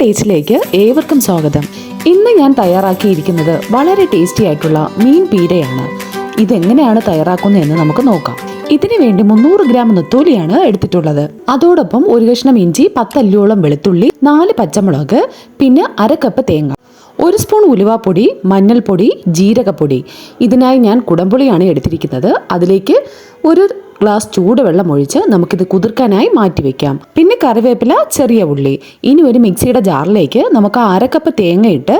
ടേസ്റ്റിലേക്ക് ഏവർക്കും സ്വാഗതം. ഇന്ന് ഞാൻ തയ്യാറാക്കിയിരിക്കുന്നത് വളരെ ടേസ്റ്റി ആയിട്ടുള്ള മീൻ പീരയാണ്. ഇതെങ്ങനെയാണ് തയ്യാറാക്കുന്നതെന്ന് നമുക്ക് നോക്കാം. ഇതിനു വേണ്ടി മുന്നൂറ് ഗ്രാം നെത്തോലിയാണ് എടുത്തിട്ടുള്ളത്. അതോടൊപ്പം ഒരു കഷ്ണം ഇഞ്ചി പത്തല്ലിയോളം വെളുത്തുള്ളി നാല് പച്ചമുളക് പിന്നെ അര കപ്പ് തേങ്ങ ഒരു സ്പൂൺ ഉലുവാപ്പൊടി മഞ്ഞൾപ്പൊടി ജീരകപ്പൊടി. ഇതിനായി ഞാൻ കുടംപുളിയാണ് എടുത്തിരിക്കുന്നത്. അതിലേക്ക് ഒരു ഗ്ലാസ് ചൂടുവെള്ളം ഒഴിച്ച് നമുക്കിത് കുതിർക്കാനായി മാറ്റി വെക്കാം. പിന്നെ കറിവേപ്പില ചെറിയ ഉള്ളി. ഇനി ഒരു മിക്സിയുടെ ജാറിലേക്ക് നമുക്ക് അരക്കപ്പ് തേങ്ങയിട്ട്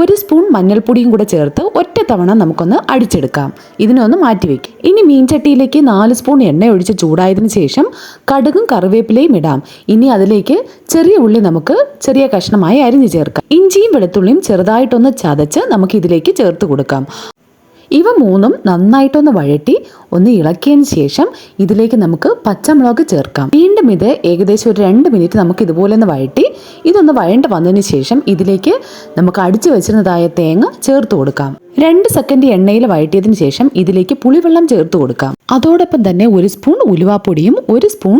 ഒരു സ്പൂൺ മഞ്ഞൾപ്പൊടിയും കൂടെ ചേർത്ത് ഒറ്റ തവണ നമുക്കൊന്ന് അടിച്ചെടുക്കാം. ഇതിനൊന്ന് മാറ്റി വെക്കാം. ഇനി മീൻചട്ടിയിലേക്ക് നാല് സ്പൂൺ എണ്ണ ഒഴിച്ച് ചൂടായതിനു ശേഷം കടുകും കറിവേപ്പിലയും ഇടാം. ഇനി അതിലേക്ക് ചെറിയ ഉള്ളി നമുക്ക് ചെറിയ കഷ്ണമായി അരിഞ്ഞു ചേർക്കാം. ഇഞ്ചിയും വെളുത്തുള്ളിയും ചെറുതായിട്ടൊന്ന് ചതച്ച് നമുക്ക് ഇതിലേക്ക് ചേർത്ത് കൊടുക്കാം. ഇവ മൂന്നും നന്നായിട്ടൊന്ന് വഴറ്റി ഒന്ന് ഇളക്കിയതിന് ശേഷം ഇതിലേക്ക് നമുക്ക് പച്ചമുളക് ചേർക്കാം. വീണ്ടും ഇത് ഏകദേശം ഒരു രണ്ട് മിനിറ്റ് നമുക്ക് ഇതുപോലെ ഒന്ന് വഴറ്റി ഇതൊന്ന് വഴണ്ട് വന്നതിന് ശേഷം ഇതിലേക്ക് നമുക്ക് അടിച്ചു വെച്ചിരുന്നതായ തേങ്ങ ചേർത്ത് കൊടുക്കാം. രണ്ട് സെക്കൻഡ് എണ്ണയിൽ വഴറ്റിയതിന് ശേഷം ഇതിലേക്ക് പുളിവെള്ളം ചേർത്ത് കൊടുക്കാം. അതോടൊപ്പം തന്നെ ഒരു സ്പൂൺ ഉലുവാപ്പൊടിയും ഒരു സ്പൂൺ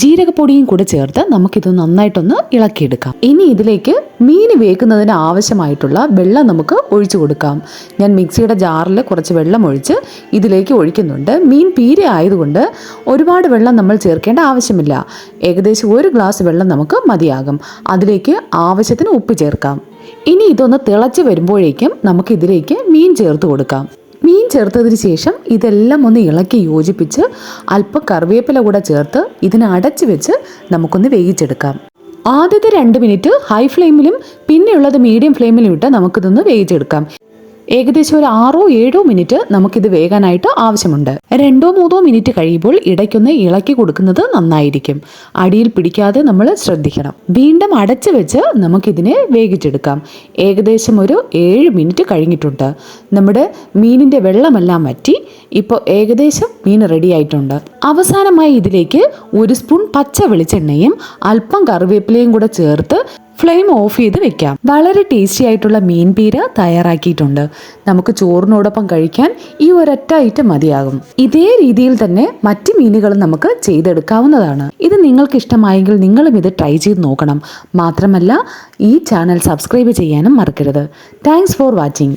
ജീരകപ്പൊടിയും കൂടെ ചേർത്ത് നമുക്കിത് നന്നായിട്ടൊന്ന് ഇളക്കിയെടുക്കാം. ഇനി ഇതിലേക്ക് മീൻ വേക്കുന്നതിന് ആവശ്യമായിട്ടുള്ള വെള്ളം നമുക്ക് ഒഴിച്ചു കൊടുക്കാം. ഞാൻ മിക്സിയുടെ ജാറിൽ കുറച്ച് വെള്ളം ഒഴിച്ച് ഇതിലേക്ക് ഒഴിക്കുന്നുണ്ട്. മീൻ പീര ആയതുകൊണ്ട് ഒരുപാട് വെള്ളം നമ്മൾ ചേർക്കേണ്ട ആവശ്യമില്ല. ഏകദേശം ഒരു ഗ്ലാസ് വെള്ളം നമുക്ക് മതിയാകും. അതിലേക്ക് ആവശ്യത്തിന് ഉപ്പ് ചേർക്കാം. ഇനി ഇതൊന്ന് തിളച്ച് വരുമ്പോഴേക്കും നമുക്ക് ഇതിലേക്ക് മീൻ ചേർത്ത് കൊടുക്കാം. മീൻ ചേർത്തതിന് ശേഷം ഇതെല്ലാം ഒന്ന് ഇളക്കി യോജിപ്പിച്ച് അല്പം കറിവേപ്പില കൂടെ ചേർത്ത് ഇതിനെ അടച്ചു വെച്ച് നമുക്കൊന്ന് വേവിച്ചെടുക്കാം. ആദ്യത്തെ രണ്ട് മിനിറ്റ് ഹൈ ഫ്ലെയിമിലും പിന്നെയുള്ളത് മീഡിയം ഫ്ലെയിമിലും ഇട്ട് നമുക്കിതൊന്ന് വേവിച്ചെടുക്കാം. ഏകദേശം ഒരു ആറോ ഏഴോ മിനിറ്റ് നമുക്കിത് വേകാനായിട്ട് ആവശ്യമുണ്ട്. രണ്ടോ മൂന്നോ മിനിറ്റ് കഴിയുമ്പോൾ ഇടയ്ക്കൊന്ന് ഇളക്കി കൊടുക്കുന്നത് നന്നായിരിക്കും. അടിയിൽ പിടിക്കാതെ നമ്മൾ ശ്രദ്ധിക്കണം. വീണ്ടും അടച്ചു വെച്ച് നമുക്കിതിനെ വേവിച്ചെടുക്കാം. ഏകദേശം ഒരു ഏഴ് മിനിറ്റ് കഴിഞ്ഞിട്ടുണ്ട്. നമ്മുടെ മീനിന്റെ വെള്ളമെല്ലാം വറ്റി ഇപ്പോൾ ഏകദേശം മീൻ റെഡി ആയിട്ടുണ്ട്. അവസാനമായി ഇതിലേക്ക് ഒരു സ്പൂൺ പച്ച വെളിച്ചെണ്ണയും അല്പം കറിവേപ്പിലയും കൂടെ ചേർത്ത് ഫ്ലെയിം ഓഫ് ചെയ്ത് വെക്കാം. വളരെ ടേസ്റ്റി ആയിട്ടുള്ള മീൻ പീര തയ്യാറാക്കിയിട്ടുണ്ട്. നമുക്ക് ചോറിനോടൊപ്പം കഴിക്കാൻ ഈ ഒരൊറ്റ ഐറ്റം മതിയാകും. ഇതേ രീതിയിൽ തന്നെ മറ്റ് മീനുകളും നമുക്ക് ചെയ്തെടുക്കാവുന്നതാണ്. ഇത് നിങ്ങൾക്ക് ഇഷ്ടമായെങ്കിൽ നിങ്ങളും ഇത് ട്രൈ ചെയ്ത് നോക്കണം. മാത്രമല്ല ഈ ചാനൽ സബ്സ്ക്രൈബ് ചെയ്യാനും മറക്കരുത്. Thanks for watching.